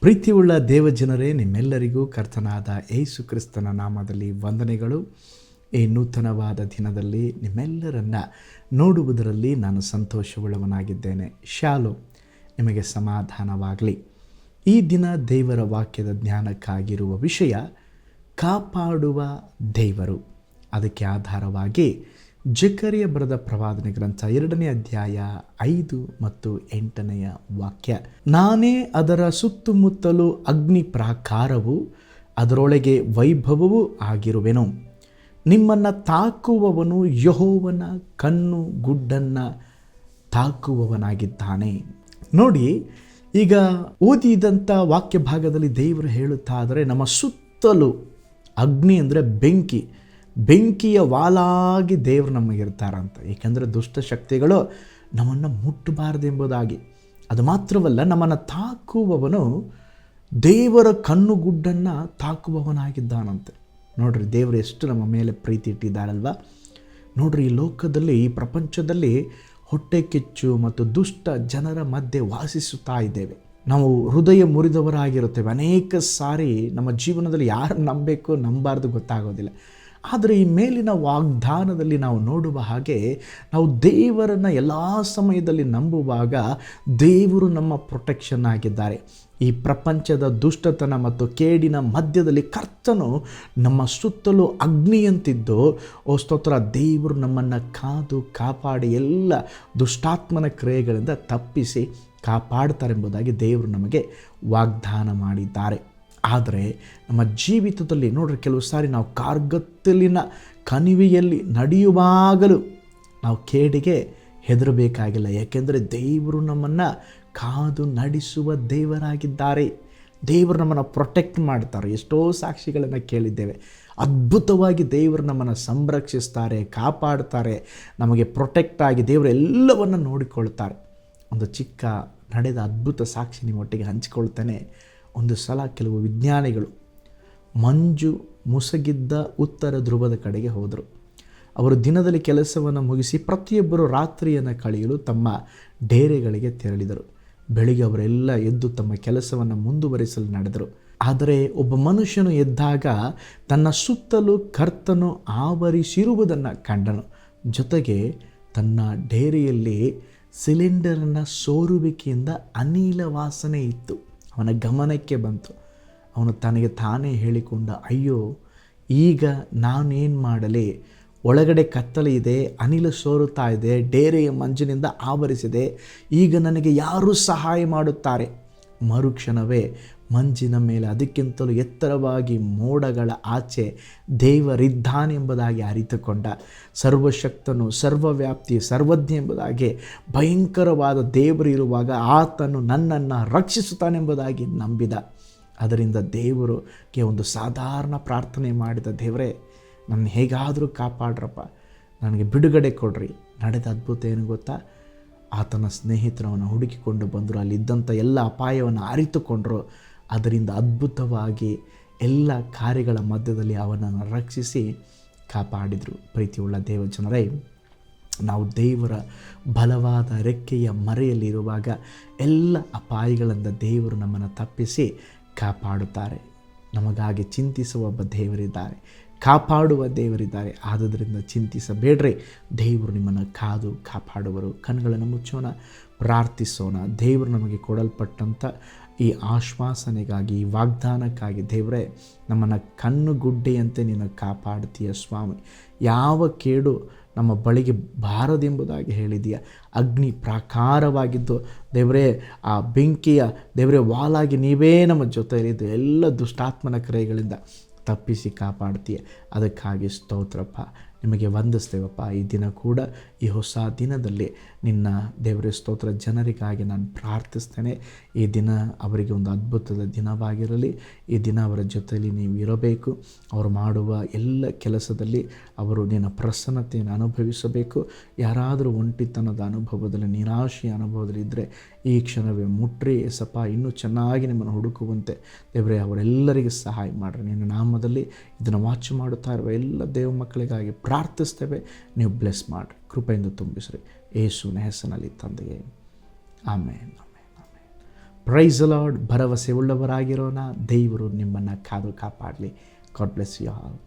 ಪ್ರೀತಿಯುಳ್ಳ ದೇವಜನರೇ, ನಿಮ್ಮೆಲ್ಲರಿಗೂ ಕರ್ತನಾದ ಏಸು ಕ್ರಿಸ್ತನ ನಾಮದಲ್ಲಿ ವಂದನೆಗಳು. ಈ ನೂತನವಾದ ದಿನದಲ್ಲಿ ನಿಮ್ಮೆಲ್ಲರನ್ನ ನೋಡುವುದರಲ್ಲಿ ನಾನು ಸಂತೋಷವುಳ್ಳವನಾಗಿದ್ದೇನೆ. ಶಾಲು ನಿಮಗೆ ಸಮಾಧಾನವಾಗಲಿ. ಈ ದಿನ ದೇವರ ವಾಕ್ಯದ ಜ್ಞಾನಕ್ಕಾಗಿರುವ ವಿಷಯ, ಕಾಪಾಡುವ ದೇವರು. ಅದಕ್ಕೆ ಆಧಾರವಾಗಿ ಜಕರಿಯ ಬರೆದ ಪ್ರವಾದನೆ ಗ್ರಂಥ ಎರಡನೇ ಅಧ್ಯಾಯ ಐದು ಮತ್ತು ಎಂಟನೆಯ ವಾಕ್ಯ. ನಾನೇ ಅದರ ಸುತ್ತಮುತ್ತಲು ಅಗ್ನಿ ಪ್ರಾಕಾರವು ಅದರೊಳಗೆ ವೈಭವವೂ ಆಗಿರುವೆನು. ನಿಮ್ಮನ್ನು ತಾಕುವವನು ಯಹೋವನ ಕಣ್ಣು ಗುಡ್ಡನ್ನು ತಾಕುವವನಾಗಿದ್ದಾನೆ. ನೋಡಿ, ಈಗ ಓದಿದಂಥ ವಾಕ್ಯ ಭಾಗದಲ್ಲಿ ದೇವರು ಹೇಳುತ್ತಾ ಆದರೆ ನಮ್ಮ ಸುತ್ತಲೂ ಅಗ್ನಿ ಅಂದರೆ ಬೆಂಕಿ. ಬೆಂಕಿಯ ವಾಲಾಗಿ ದೇವರು ನಮಗಿರ್ತಾರಂತ ಏಕೆಂದರೆ ದುಷ್ಟಶಕ್ತಿಗಳು ನಮ್ಮನ್ನು ಮುಟ್ಟಬಾರದೆಂಬುದಾಗಿ. ಅದು ಮಾತ್ರವಲ್ಲ, ನಮ್ಮನ್ನು ತಾಕುವವನು ದೇವರ ಕಣ್ಣುಗುಡ್ಡನ್ನು ತಾಕುವವನಾಗಿದ್ದಾನಂತೆ. ನೋಡ್ರಿ, ದೇವರು ಎಷ್ಟು ನಮ್ಮ ಮೇಲೆ ಪ್ರೀತಿ ಇಟ್ಟಿದ್ದಾರಲ್ವ? ನೋಡ್ರಿ, ಈ ಲೋಕದಲ್ಲಿ, ಈ ಪ್ರಪಂಚದಲ್ಲಿ ಹೊಟ್ಟೆ ಕಿಚ್ಚು ಮತ್ತು ದುಷ್ಟ ಜನರ ಮಧ್ಯೆ ವಾಸಿಸುತ್ತಾ ಇದ್ದೇವೆ. ನಾವು ಹೃದಯ ಮುರಿದವರಾಗಿರುತ್ತೇವೆ. ಅನೇಕ ಸಾರಿ ನಮ್ಮ ಜೀವನದಲ್ಲಿ ಯಾರು ನಂಬಬೇಕು ನಂಬಾರ್ದು ಗೊತ್ತಾಗೋದಿಲ್ಲ. ಆದರೆ ಈ ಮೇಲಿನ ವಾಗ್ದಾನದಲ್ಲಿ ನಾವು ನೋಡುವ ಹಾಗೆ ನಾವು ದೇವರನ್ನು ಎಲ್ಲ ಸಮಯದಲ್ಲಿ ನಂಬುವಾಗ ದೇವರು ನಮ್ಮ ಪ್ರೊಟೆಕ್ಷನ್ ಆಗಿದ್ದಾರೆ. ಈ ಪ್ರಪಂಚದ ದುಷ್ಟತನ ಮತ್ತು ಕೇಡಿನ ಮಧ್ಯದಲ್ಲಿ ಕರ್ತನು ನಮ್ಮ ಸುತ್ತಲೂ ಅಗ್ನಿಯಂತಿದ್ದು, ಓ ಸ್ತೋತ್ರ, ದೇವರು ನಮ್ಮನ್ನು ಕಾದು ಕಾಪಾಡಿ ಎಲ್ಲ ದುಷ್ಟಾತ್ಮನ ಕ್ರಿಯೆಗಳಿಂದ ತಪ್ಪಿಸಿ ಕಾಪಾಡ್ತಾರೆಂಬುದಾಗಿ ದೇವರು ನಮಗೆ ವಾಗ್ದಾನ ಮಾಡಿದ್ದಾರೆ. ಆದರೆ ನಮ್ಮ ಜೀವಿತದಲ್ಲಿ ನೋಡ್ರಿ ಕೆಲವು ಸಾರಿ ನಾವು ಕಾರ್ಗತ್ತಲಿನ ಕಣಿವೆಯಲ್ಲಿ ನಡೆಯುವಾಗಲೂ ನಾವು ಕೇಡಿಗೆ ಹೆದರಬೇಕಾಗಿಲ್ಲ. ಯಾಕೆಂದರೆ ದೇವರು ನಮ್ಮನ್ನು ಕಾದು ನಡೆಸುವ ದೇವರಾಗಿದ್ದಾರೆ. ದೇವರು ನಮ್ಮನ್ನು ಪ್ರೊಟೆಕ್ಟ್ ಮಾಡ್ತಾರೆ. ಎಷ್ಟೋ ಸಾಕ್ಷಿಗಳನ್ನು ಕೇಳಿದ್ದೇವೆ. ಅದ್ಭುತವಾಗಿ ದೇವರು ನಮ್ಮನ್ನು ಸಂರಕ್ಷಿಸ್ತಾರೆ, ಕಾಪಾಡ್ತಾರೆ, ನಮಗೆ ಪ್ರೊಟೆಕ್ಟ್ ಆಗಿ ದೇವರು ಎಲ್ಲವನ್ನು ನೋಡಿಕೊಳ್ತಾರೆ. ಒಂದು ಚಿಕ್ಕ ನಡೆದ ಅದ್ಭುತ ಸಾಕ್ಷಿ ನಿಮ್ಮೊಟ್ಟಿಗೆ ಹಂಚಿಕೊಳ್ತೇನೆ. ಒಂದು ಸಲ ಕೆಲವು ವಿಜ್ಞಾನಿಗಳು ಮಂಜು ಮುಸಗಿದ್ದ ಉತ್ತರ ಧ್ರುವದ ಕಡೆಗೆ ಹೋದರು. ಅವರು ದಿನದಲ್ಲಿ ಕೆಲಸವನ್ನು ಮುಗಿಸಿ ಪ್ರತಿಯೊಬ್ಬರು ರಾತ್ರಿಯನ್ನು ಕಳೆಯಲು ತಮ್ಮ ಡೇರೆಗಳಿಗೆ ತೆರಳಿದರು. ಬೆಳಿಗ್ಗೆ ಅವರೆಲ್ಲ ಎದ್ದು ತಮ್ಮ ಕೆಲಸವನ್ನು ಮುಂದುವರಿಸಲು ನಡೆದರು. ಆದರೆ ಒಬ್ಬ ಮನುಷ್ಯನು ಎದ್ದಾಗ ತನ್ನ ಸುತ್ತಲೂ ಕರ್ತನು ಆವರಿಸಿರುವುದನ್ನು ಕಂಡನು. ಜೊತೆಗೆ ತನ್ನ ಡೇರೆಯಲ್ಲಿ ಸಿಲಿಂಡರ್ನ ಸೋರುವಿಕೆಯಿಂದ ಅನಿಲ ವಾಸನೆ ಇತ್ತು. ಅವನ ಗಮನಕ್ಕೆ ಬಂತು. ಅವನು ತನಗೆ ತಾನೇ ಹೇಳಿಕೊಂಡ, ಅಯ್ಯೋ, ಈಗ ನಾನೇನು ಮಾಡಲಿ? ಒಳಗಡೆ ಕತ್ತಲೆ ಇದೆ, ಅನಿಲ ಸೋರುತ್ತಾ ಇದೆ, ಡೇರೆಯ ಮಂಜಿನಿಂದ ಆವರಿಸಿದೆ, ಈಗ ನನಗೆ ಯಾರೂ ಸಹಾಯ ಮಾಡುತ್ತಾರೆ? ಮರುಕ್ಷಣವೇ ಮಂಜಿನ ಮೇಲೆ ಅದಕ್ಕಿಂತಲೂ ಎತ್ತರವಾಗಿ ಮೋಡಗಳ ಆಚೆ ದೇವರಿದ್ದಾನೆಂಬುದಾಗಿ ಅರಿತುಕೊಂಡ ಸರ್ವಶಕ್ತನು ಸರ್ವವ್ಯಾಪ್ತಿ ಸರ್ವಜ್ಞ ಎಂಬುದಾಗಿ ಭಯಂಕರವಾದ ದೇವರು ಇರುವಾಗ ಆತನು ನನ್ನನ್ನು ರಕ್ಷಿಸುತ್ತಾನೆಂಬುದಾಗಿ ನಂಬಿದ. ಅದರಿಂದ ದೇವರಿಗೆ ಒಂದು ಸಾಧಾರಣ ಪ್ರಾರ್ಥನೆ ಮಾಡಿದ, ದೇವರೇ ನನ್ನ ಹೇಗಾದರೂ ಕಾಪಾಡ್ರಪ್ಪ, ನನಗೆ ಬಿಡುಗಡೆ ಕೊಡ್ರಿ. ನಡೆದ ಅದ್ಭುತ ಏನು ಗೊತ್ತಾ? ಆತನ ಸ್ನೇಹಿತರವನ್ನು ಹುಡುಕಿಕೊಂಡು ಬಂದರು ಅಲ್ಲಿದ್ದಂಥ ಎಲ್ಲ ಅಪಾಯವನ್ನು ಅರಿತುಕೊಂಡರು. ಅದರಿಂದ ಅದ್ಭುತವಾಗಿ ಎಲ್ಲ ಕಾರ್ಯಗಳ ಮಧ್ಯದಲ್ಲಿ ಅವನನ್ನು ರಕ್ಷಿಸಿ ಕಾಪಾಡಿದರು. ಪ್ರೀತಿಯುಳ್ಳ ದೇವಜನರೇ, ನಾವು ದೇವರ ಬಲವಾದ ರೆಕ್ಕೆಯ ಮರೆಯಲ್ಲಿರುವಾಗ ಎಲ್ಲ ಅಪಾಯಗಳಿಂದ ದೇವರು ನಮ್ಮನ್ನು ತಪ್ಪಿಸಿ ಕಾಪಾಡುತ್ತಾರೆ. ನಮಗಾಗಿ ಚಿಂತಿಸುವ ಒಬ್ಬ ದೇವರಿದ್ದಾರೆ, ಕಾಪಾಡುವ ದೇವರಿದ್ದಾರೆ. ಆದುದರಿಂದ ಚಿಂತಿಸಬೇಡ್ರಿ, ದೇವರು ನಿಮ್ಮನ್ನು ಕಾದು ಕಾಪಾಡುವರು. ಕಣ್ಗಳನ್ನು ಮುಚ್ಚೋಣ, ಪ್ರಾರ್ಥಿಸೋಣ. ದೇವರು ನಮಗೆ ಕೊಡಲ್ಪಟ್ಟಂಥ ಈ ಆಶ್ವಾಸನೆಗಾಗಿ, ಈ ವಾಗ್ದಾನಕ್ಕಾಗಿ, ದೇವರೇ, ನಮ್ಮನ್ನು ಕಣ್ಣುಗುಡ್ಡೆಯಂತೆ ನೀನು ಕಾಪಾಡ್ತೀಯ ಸ್ವಾಮಿ. ಯಾವ ಕೇಡು ನಮ್ಮ ಬಳಿಗೆ ಬಾರದೆಂಬುದಾಗಿ ಹೇಳಿದೀಯ. ಅಗ್ನಿ ಪ್ರಾಕಾರವಾಗಿದ್ದು, ದೇವರೇ, ಆ ಬೆಂಕಿಯ, ದೇವರೇ, ವಾಲಾಗಿ ನೀವೇ ನಮ್ಮ ಜೊತೆಯಲ್ಲಿದ್ದು ಎಲ್ಲ ದುಷ್ಟಾತ್ಮನ ಕ್ರಿಯೆಗಳಿಂದ ತಪ್ಪಿಸಿ ಕಾಪಾಡ್ತೀಯ. ಅದಕ್ಕಾಗಿ ಸ್ತೋತ್ರಪ್ಪ. ನಿಮಗೆ ವಂದಿಸ್ತೇವಪ್ಪ. ಈ ದಿನ ಕೂಡ ಈ ಹೊಸ ದಿನದಲ್ಲಿ ನಿನ್ನ ದೇವರ ಸ್ತೋತ್ರ. ಜನರಿಗಾಗಿ ನಾನು ಪ್ರಾರ್ಥಿಸ್ತೇನೆ. ಈ ದಿನ ಅವರಿಗೆ ಒಂದು ಅದ್ಭುತದ ದಿನವಾಗಿರಲಿ. ಈ ದಿನ ಅವರ ಜೊತೆಯಲ್ಲಿ ನೀವು ಇರಬೇಕು. ಅವರು ಮಾಡುವ ಎಲ್ಲ ಕೆಲಸದಲ್ಲಿ ಅವರು ನಿನ್ನ ಪ್ರಸನ್ನತೆಯನ್ನು ಅನುಭವಿಸಬೇಕು. ಯಾರಾದರೂ ಒಂಟಿತನದ ಅನುಭವದಲ್ಲಿ, ನಿರಾಶೆಯ ಅನುಭವದಲ್ಲಿ ಇದ್ದರೆ ಈ ಕ್ಷಣವೇ ಮುಟ್ರಿ ಎಸಪ್ಪ ಇನ್ನೂ ಚೆನ್ನಾಗಿ ನಿಮ್ಮನ್ನು ಹುಡುಕುವಂತೆ ದೇವರೇ, ಅವರೆಲ್ಲರಿಗೆ ಸಹಾಯ ಮಾಡಿರಿ. ನಿನ್ನ ನಾಮದಲ್ಲಿ ಇದನ್ನು ವಾಚ್ ಮಾಡುತ್ತಾ ಇರುವ ಎಲ್ಲ ದೇವ ಮಕ್ಕಳಿಗಾಗಿ ಪ್ರಾರ್ಥಿಸ್ತೇವೆ. ನೀವು ಬ್ಲೆಸ್ ಮಾಡಿರಿ, ಕೃಪೆಯಿಂದ ತುಂಬಿಸ್ರಿ. ಏಸುವಿನ ಹೆಸರಿನಲ್ಲಿ ತಂದೆಯೇ. ಆಮೇನ್ ಪ್ರೈಸ್ ಲಾರ್ಡ್ ಭರವಸೆ ಉಳ್ಳವರಾಗಿರೋಣ ದೇವರು ನಿಮ್ಮನ್ನು ಕಾದು ಕಾಪಾಡಲಿ. God bless you all